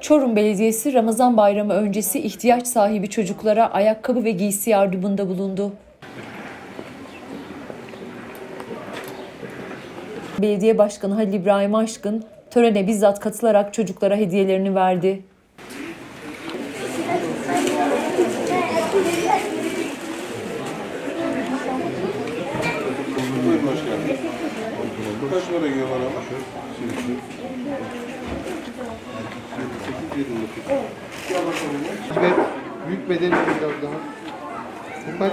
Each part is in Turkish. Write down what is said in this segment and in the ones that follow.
Çorum Belediyesi Ramazan Bayramı öncesi ihtiyaç sahibi çocuklara ayakkabı ve giysi yardımında bulundu. Belediye Başkanı Halil İbrahim Aşkın törene bizzat katılarak çocuklara hediyelerini verdi. Kaç para yiyorlar ama? Şimdi. Ve büyük bedeni biraz daha. Bu kaç?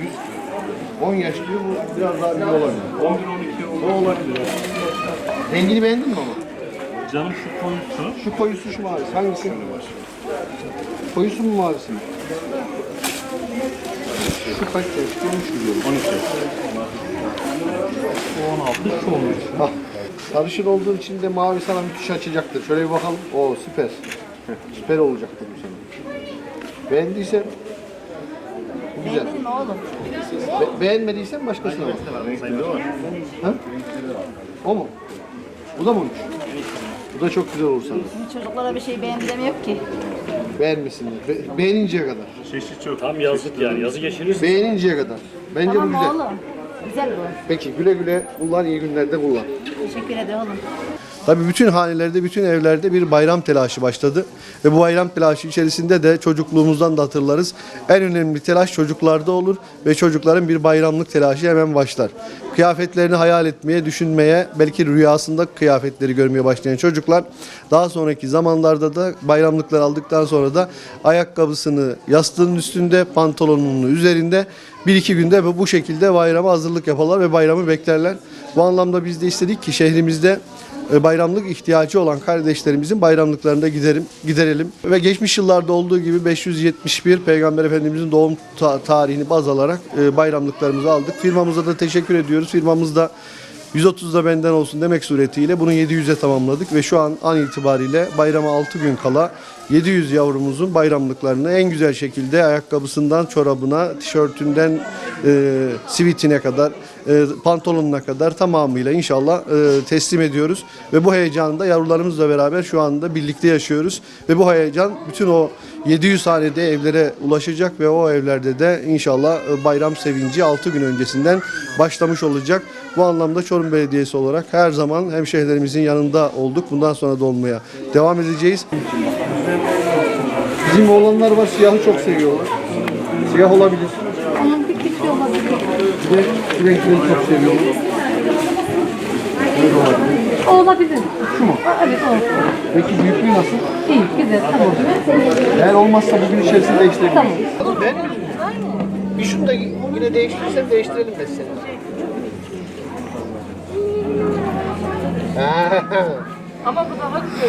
100. 10 yaş diyor bu biraz daha büyük olabilir. 11 12 O olabilir. Rengini beğendin mi ama? Canım şu koyusu. Şu koyusu şu mavisi. Hangisi? Koyusu mu mavisi mi? Şu kaç yaş? 13 biliyorum. 12. O 16 şu 13. Bak. Sarışın olduğun için de mavi sana müthiş açacaktır. Şöyle bir bakalım. Oo süper. Süper olacaktır bu sana. Beğendiysen bu güzel. Beğendin mi oğlum? Be- beğenmediysen başkasına bak. Sayıda var. Ha? O mu? Bu da mı 13? Bu da çok güzel olur sana. Çocuklara bir şey beğendiremiyor ki. Beğenmesinler. Be- beğeninceye kadar. Çeşit çok. Tam yazlık yani. Yazı geçirir. Beğeninceye kadar. Bence Tamam bu güzel. oğlum? Güzel bu. Peki güle güle kullan, iyi günlerde kullan. Teşekkür ederim oğlum. Tabii bütün hanelerde, bütün evlerde bir bayram telaşı başladı. Ve bu bayram telaşı içerisinde de çocukluğumuzdan da hatırlarız. En önemli telaş çocuklarda olur ve çocukların bir bayramlık telaşı hemen başlar. Kıyafetlerini hayal etmeye, düşünmeye, belki rüyasında kıyafetleri görmeye başlayan çocuklar daha sonraki zamanlarda da bayramlıklar aldıktan sonra da ayakkabısını yastığının üstünde, pantolonunun üzerinde bir iki günde bu- şekilde bayrama hazırlık yaparlar ve bayramı beklerler. Bu anlamda biz de istedik ki şehrimizde bayramlık ihtiyacı olan kardeşlerimizin bayramlıklarını da giderim, giderelim. Ve geçmiş yıllarda olduğu gibi 571 Peygamber Efendimizin doğum ta- tarihini baz alarak e, bayramlıklarımızı aldık. Firmamıza da teşekkür ediyoruz. Firmamızda 130 da benden olsun demek suretiyle bunu 700'e tamamladık ve şu an an itibariyle bayrama 6 gün kala 700 yavrumuzun bayramlıklarını en güzel şekilde ayakkabısından çorabına, tişörtünden e, sivitine kadar, e, pantolonuna kadar tamamıyla inşallah e, teslim ediyoruz. Ve bu heyecanı da yavrularımızla beraber şu anda birlikte yaşıyoruz. Ve bu heyecan bütün o 700 hanede evlere ulaşacak ve o evlerde de inşallah e, bayram sevinci 6 gün öncesinden başlamış olacak. Bu anlamda Çorum Belediyesi olarak her zaman hemşehrilerimizin yanında olduk. Bundan sonra da olmaya devam edeceğiz. Bizim oğlanlar var siyahı çok seviyorlar. Siyah olabilir. Onun bir fikri olabilir. Bir renkleri çok. Böyle olabilir. O olabilir. Şu mu? Evet o. Peki büyüklüğü nasıl? İyi, güzel, tamam. Eğer olmazsa bugün içerisinde değiştirebiliriz. Tamam. Ben bir şunu da yine değiştirirsem değiştirelim mesela. Ama bu daha güzel.